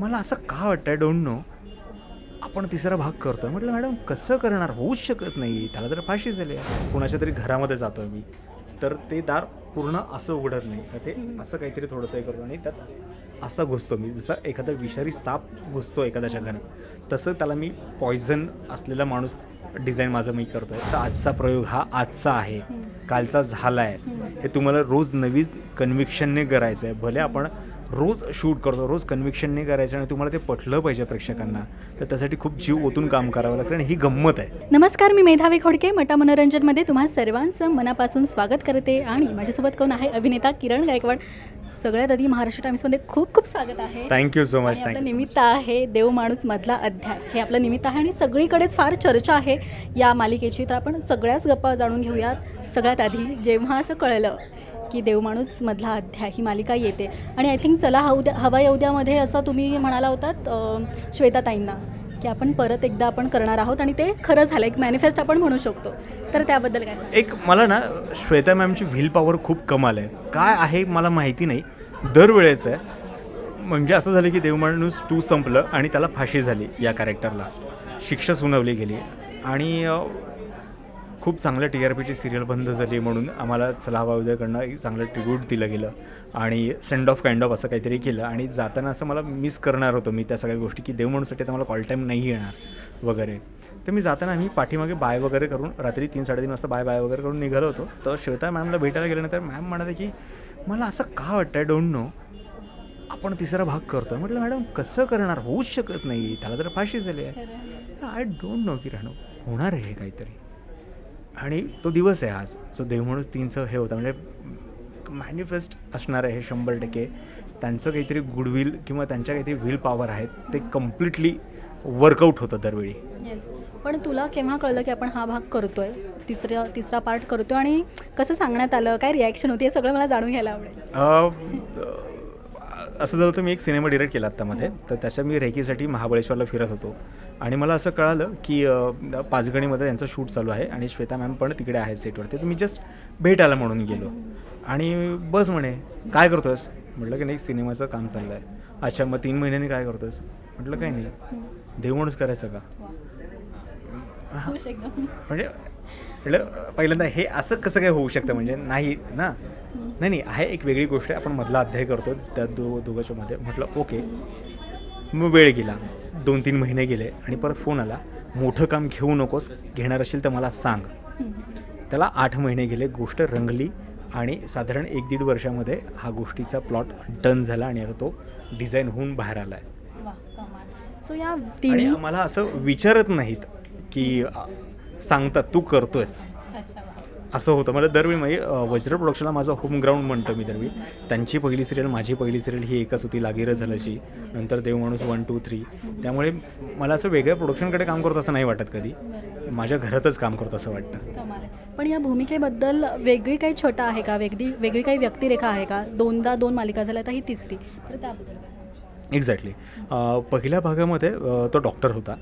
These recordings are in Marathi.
मला असं का वाटतं डोंट नो आपण तिसरा भाग करतोय. म्हटलं मॅडम कसं करणार? होऊच शकत नाही. त्याला तर फाशी झाली आहे. कुणाच्या तरी घरामध्ये जातोय मी. तर ते दार पूर्ण असं उघडत नाही. तर ते असं काहीतरी थोडंसं हे करतो आणि त्यात असं घुसतो मी. जसं एखादा विषारी साप घुसतो एखाद्याच्या घरात तसं त्याला मी पॉयझन असलेला माणूस डिझाईन माझं मी करतोय. तर आजचा प्रयोग हा आजचा आहे. कालचा झाला आहे हे तुम्हाला रोज नवीन कन्व्हिक्शनने करायचं आहे भले आपण रोज शूट करतो रोज कन्व्हिक्शनने करायचं आणि तुम्हाला ते पटलं पाहिजे प्रेक्षकांना तर त्यासाठी खूप जीव ओतून काम करावं लागतं आणि ही गंमत आहे. नमस्कार मी मेधावी खोडके मटा मनोरंजनमध्ये तुम्हा सर्वांचं मनापासून स्वागत करते आणि माझ्यासोबत कोण आहे? अभिनेता किरण गायकवाड. सगळ्यात आधी महाराष्ट्र टाइम्समध्ये खूप खूप स्वागत आहे. थँक्यू सो मच आपलं निमित्त आहे देव माणूस मधला अध्याय. हे आपलं निमित्त आहे आणि सगळीकडेच फार चर्चा आहे या मालिकेची. तर आपण सगळ्याच गप्पा जाणून घेऊयात. सगळ्यात आधी जेव्हा असं कळलं की देवमाणूसमधला अध्याय ही मालिका येते. आणि आय थिंक चला हौद्या हवा येऊद्यामध्ये असं तुम्ही म्हणाला होतात श्वेताताईंना की आपण परत एकदा आपण करणार आहोत आणि ते खरं झालं. एक मॅनिफेस्ट आपण म्हणू शकतो. तर त्याबद्दल काय? एक मला ना श्वेता मॅमची व्हील पॉवर खूप कमाल आहे. काय आहे मला माहिती नाही. दरवेळेचं आहे. म्हणजे असं झालं की देवमाणूस टू संपलं आणि त्याला फाशी झाली या कॅरेक्टरला शिक्षा सुनावली गेली. आणि खूप चांगल्या टी आर पीची सिरियल बंद झाली म्हणून आम्हाला चलावा उद्याकडनं एक चांगलं ट्रिब्यूट दिलं गेलं. आणि सेंड ऑफ काइंड ऑफ असं काहीतरी केलं. आणि जाताना असं मला मिस करणार होतो मी त्या सगळ्या गोष्टी की देवमाणूसाठी आता मला कॉल टाईम नाही येणार वगैरे. तर मी जाताना आम्ही पाठीमागे बाय वगैरे करून रात्री तीन साडेतीन वाजता बाय बाय वगैरे करून निघालो होतो. तर श्वेता मॅमला भेटायला गेल्यानंतर मॅम म्हणाले की मला असं का वाटतं डोंट नो आपण तिसरा भाग करतोय. म्हटलं मॅडम कसं करणार? होऊच शकत नाही. त्याला तर फाशी झाली आहे. आय डोंट नो की राहणं होणार आहे हे काहीतरी. आणि तो दिवस आहे आज. जो देव म्हणून तीनचं हे होतं. म्हणजे मॅनिफेस्ट असणार आहे हे शंभर टक्के. त्यांचं काहीतरी गुडविल किंवा त्यांच्या काहीतरी व्हील पॉवर आहेत ते कम्प्लिटली वर्कआउट होतं दरवेळी. पण तुला केव्हा कळलं की आपण हा भाग करतोय? तिसऱ्या तिसरा पार्ट करतोय? आणि कसं सांगण्यात आलं? काय रिॲक्शन होती? हे सगळं मला जाणून घ्यायला आवडेल. असं होतं मी एक सिनेमा डिरेक्ट केला आत्तामध्ये तर त्याच्या मी रेकीसाठी महाबळेश्वरला फिरत होतो. आणि मला असं कळालं की पाचगणीमध्ये त्यांचं शूट चालू आहे आणि श्वेता मॅम पण तिकडे आहेत सेटवरती. तर मी जस्ट भेटायला म्हणून गेलो. आणि बस म्हणे काय करतोयस? म्हटलं की नाही सिनेमाचं काम चाललं आहे अच्छा मग तीन महिन्यांनी काय करतोयस? म्हटलं काय नाही. देव म्हणूनच करायचं का? एकदम. म्हणजे म्हटलं पहिल्यांदा हे असं कसं काय होऊ शकतं? म्हणजे नाही ना? नाही नाही आहे एक वेगळी गोष्ट. आपण मधला अध्याय करतो त्या दो दोघांच्या मध्ये. म्हटलं ओके. मग वेळ गेला. दोन तीन महिने गेले आणि परत फोन आला. मोठं काम घेऊ नकोस. घेणार असेल तर मला सांग. त्याला आठ महिने गेले. गोष्ट रंगली आणि साधारण एक दीड वर्षामध्ये हा गोष्टीचा प्लॉट डन झाला आणि आता तो डिझाईन होऊन बाहेर आला आहे सो या आणि असं विचारत नाहीत की सांगतात तू करतोयस. असं होतं. मला दरवेळी म्हणजे वज्र प्रोडक्शनला माझं होम ग्राउंड म्हणतो मी दरवेळी. त्यांची पहिली सिरियल माझी पहिली सिरियल ही एकच होती लागेर झाल्याची. नंतर देव माणूस वन टू थ्री त्यामुळे मला असं वेगळ्या प्रोडक्शनकडे काम करतो असं नाही वाटत कधी. माझ्या घरातच काम करतो असं वाटतं. पण या भूमिकेबद्दल वेगळी काही छटा आहे का? वेगळी वेगळी काही व्यक्तिरेखा आहे का? दोनदा दोन मालिका झाल्या आता ही तिसरी. तर त्याबद्दल एक्झॅक्टली पहिल्या भागामध्ये तो डॉक्टर होता.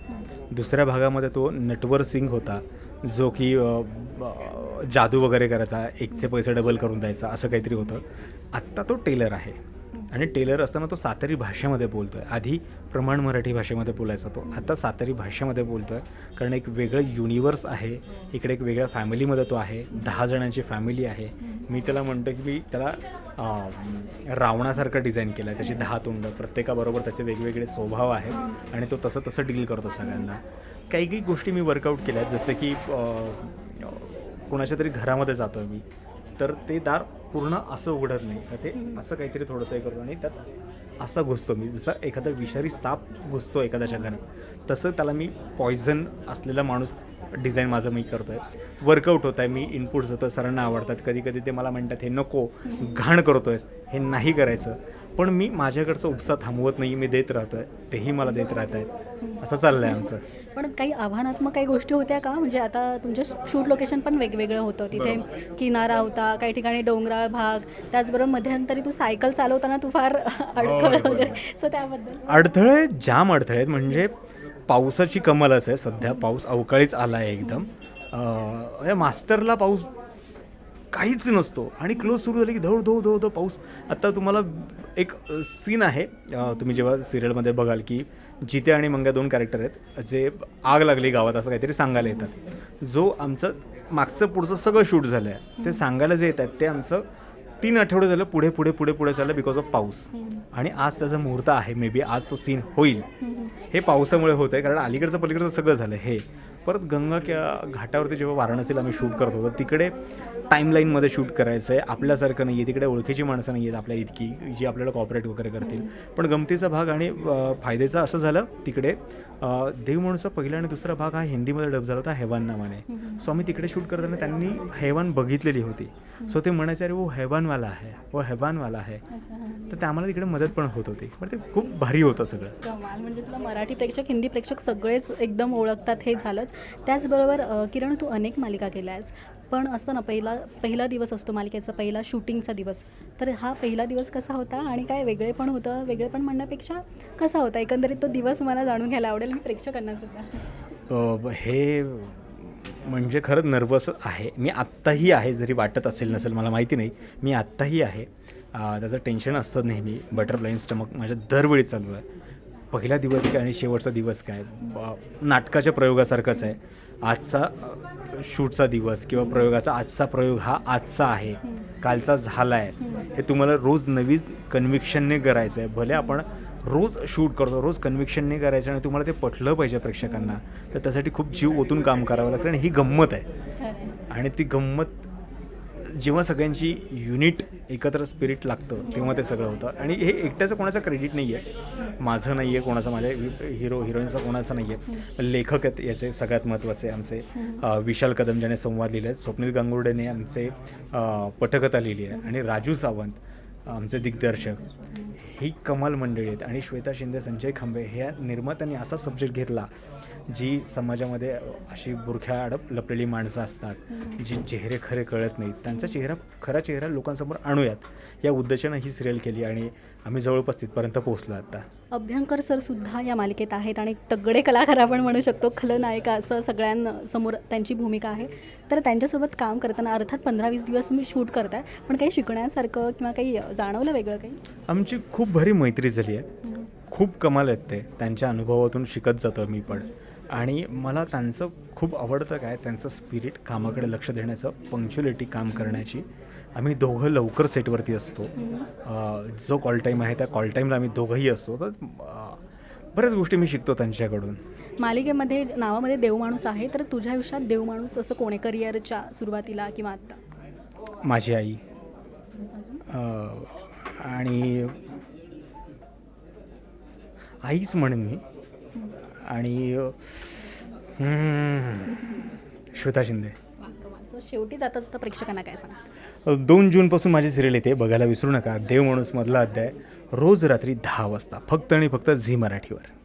दुसऱ्या भागामध्ये तो नटवर सिंग होता जो की जादू वगैरे करायचा एकचे पैसे डबल करून द्यायचा असं काहीतरी होतं. आत्ता तो टेलर आहे. आणि टेलर असताना तो सातारी भाषेमध्ये बोलतो आहे आधी प्रमाण मराठी भाषेमध्ये बोलायचा तो आता सातारी भाषेमध्ये बोलतो आहे कारण एक वेगळं युनिवर्स आहे इकडे एक वेगळ्या फॅमिलीमध्ये तो आहे दहा जणांची फॅमिली आहे. मी त्याला म्हणतो की मी त्याला रावणासारखं डिझाईन केलं आहे त्याची दहा तोंड प्रत्येकाबरोबर त्याचे वेगवेगळे स्वभाव आहेत आणि तो तसं तसं डील करतो सगळ्यांना. काही काही गोष्टी मी वर्कआउट केल्या आहेत जसं की कोणाच्या तरी घरामध्ये जातो आहे मी तर ते दार पूर्ण असं उघडत नाही. तर ते असं काहीतरी थोडंसं हे करतो आणि त्यात असा घुसतो मी. जसं एखादा विषारी साप घुसतो एखाद्याच्या घरात तसं त्याला मी पॉयझन असलेला माणूस डिझाईन माझं मी करतो आहे वर्कआउट होत आहे मी इनपुट्स होतं सरांना आवडतात. कधी कधी ते मला म्हणतात हे नको घाण करतो आहेस हे नाही करायचं. पण मी माझ्याकडचं उपसा थांबवत नाही मी देत राहतो आहे तेही मला देत राहत आहेत असं चाललं आहे आमचं. पण काही आव्हानात्मक काही गोष्टी होत्या का? म्हणजे आता तुमचं शूट लोकेशन पण वेगवेगळं होतं. तिथे किनारा होता काही ठिकाणी डोंगराळ भाग त्याचबरोबर मध्यंतरी तू सायकल चालवताना तू फार अडखळ वगैरे. सो त्याबद्दल. अडथळे जाम अडथळे आहेत. म्हणजे पावसाची कमलच आहे. सध्या पाऊस अवकाळीच आला आहे एकदम म्हणजे मास्टरला पाऊस काहीच नसतो. आणि क्लोज सुरू झाली की धव धो धो धो पाऊस. आता तुम्हाला एक सीन आहे. तुम्ही जेव्हा सिरियलमध्ये बघाल की जिते आणि मंग्या दोन कॅरेक्टर आहेत जे आग लागली गावात असं काहीतरी सांगायला येतात. जो आमचं मागचं पुढचं सगळं शूट झालं आहे ते सांगायला जे येत आहेत ते आमचं तीन आठवडे झालं पुढे पुढे पुढे पुढे चाललं बिकॉज ऑफ पाऊस. आणि आज त्याचा मुहूर्त आहे मे बी आज तो सीन होईल. हे पावसामुळे होत आहे कारण अलीकडचं पलीकडचं सगळं झालं हे. परत गंगा किंवा घाटावरती जेव्हा वाराणसीला आम्ही शूट करत होतो तिकडे टाईमलाईनमध्ये शूट करायचं आहे आपल्यासारखं नाही आहे तिकडे ओळखीची माणसं नाही आहेत आपल्या इतकी जी आपल्याला कॉपरेट वगैरे करतील. पण गमतीचा भाग आणि फायद्याचं असं झालं तिकडे. देव म्हणूचा पहिला आणि दुसरा भाग हा हिंदीमध्ये डब झाला होता हैवान नावाने. सो आम्ही तिकडे शूट करताना त्यांनी हैवान बघितलेली होती. सो ते म्हणायचे अरे वो हैवानवाला आहे वो हैवानवाला आहे तर ते आम्हाला तिकडे मदत पण होत होती. पण ते खूप भारी होतं सगळं. कमाल. म्हणजे तुला मराठी प्रेक्षक हिंदी प्रेक्षक सगळेच एकदम ओळखतात हे झालंच. त्याचबरोबर किरण तू अनेक मालिका केल्या आहेस पण असतं ना पहिला पहिला दिवस असतो मालिकेचा पहिला शूटिंगचा दिवस. तर हा पहिला दिवस कसा होता आणि काय वेगळे पण होतं वेगळे पण म्हणण्यापेक्षा कसा होता? एकंदरीत तो दिवस मला जाणून घ्यायला आवडेल आणि प्रेक्षकांना सुद्धा. हे म्हणजे खरंच नर्वस आहे. मी आत्ताही आहे जरी वाटत असेल नसेल मला माहिती नाही. मी आत्ताही आहे. त्याचं टेन्शन असतं नेहमी. बटरफ्लाईन स्टमक माझ्या दरवेळी चालू आहे. पहिला दिवस काय आणि शेवटचा दिवस काय? नाटकाच्या प्रयोगासारखंच आहे. आजचा शूटचा दिवस किंवा प्रयोगाचा आजचा प्रयोग हा आजचा आहे. कालचा झाला आहे हे तुम्हाला रोज नवीन कन्व्हिक्शनने करायचं आहे भले आपण रोज शूट करतो रोज कन्व्हिक्शनने करायचं आणि तुम्हाला ते पटलं पाहिजे प्रेक्षकांना तर त्यासाठी खूप जीव ओतून काम करावं लागतं आणि ही गंमत आहे. आणि ती गंमत जेव्हा सगळ्यांची युनिट एकत्र स्पिरिट लागतं तेव्हा ते सगळं होतं. आणि हे एकट्याचं कोणाचं क्रेडिट नाही आहे माझं नाही आहे कोणाचं माझ्या हिरो हिरोईनचं कोणाचं नाही आहे लेखक आहेत याचे सगळ्यात महत्त्वाचे आमचे. विशाल कदम ज्याने संवाद लिहिले आहेत स्वप्नील गांगुर्डेने आमचे पटकथा लिहिली आहे. आणि राजू सावंत आमचे दिग्दर्शक ही कमाल मंडळी आहेत आणि श्वेता शिंदे संजय खांबे ह्या निर्मात्यांनी असा सब्जेक्ट घेतला जी समाजामध्ये अशी बुरख्या अडप लपलेली माणसं असतात जी चेहरे खरे कळत नाहीत. त्यांचा चेहरा खरा चेहरा लोकांसमोर आणूयात. या उद्देशानं ही सिरियल केली आणि आम्ही जवळपास तिथपर्यंत पोहोचलो आता. अभ्यंकर सर सुद्धा या मालिकेत आहेत आणि तगडे कलाकार आपण म्हणू शकतो खलनायका असं सगळ्यांसमोर त्यांची भूमिका आहे. तर त्यांच्यासोबत काम करताना अर्थात पंधरा वीस दिवस तुम्ही शूट करताय पण काही शिकण्यासारखं किंवा काही जाणवलं वेगळं काही? आमची खूप भारी मैत्री झाली आहे. खूप कमाल आहेत ते. त्यांच्या अनुभवातून शिकत जातो मी पण. आणि मला त्यांचं खूप आवडतं काय त्यांचं स्पिरिट कामाकडे लक्ष देण्याचं पंक्च्युलिटी काम करण्याची. आम्ही दोघं लवकर सेटवरती असतो. जो कॉल टाईम आहे त्या कॉल टाईमला आम्ही दोघंही असतो. तर बऱ्याच गोष्टी मी शिकतो त्यांच्याकडून. मालिकेमध्ये नावामध्ये देवमाणूस आहे तर तुझ्या आयुष्यात देवमाणूस असं कोणी करिअरच्या सुरुवातीला किंवा आत्ता? माझी आई. आणि आईच म्हणेन मी. आणि श्वेता शिंदे. शेवटी जाता जाता प्रेक्षकांना काय सांग दोन जूनपासून माझी सिरियल येते. बघायला विसरू नका. देव माणूस मधला अध्याय. रोज रात्री दहा वाजता. फक्त आणि फक्त झी मराठीवर.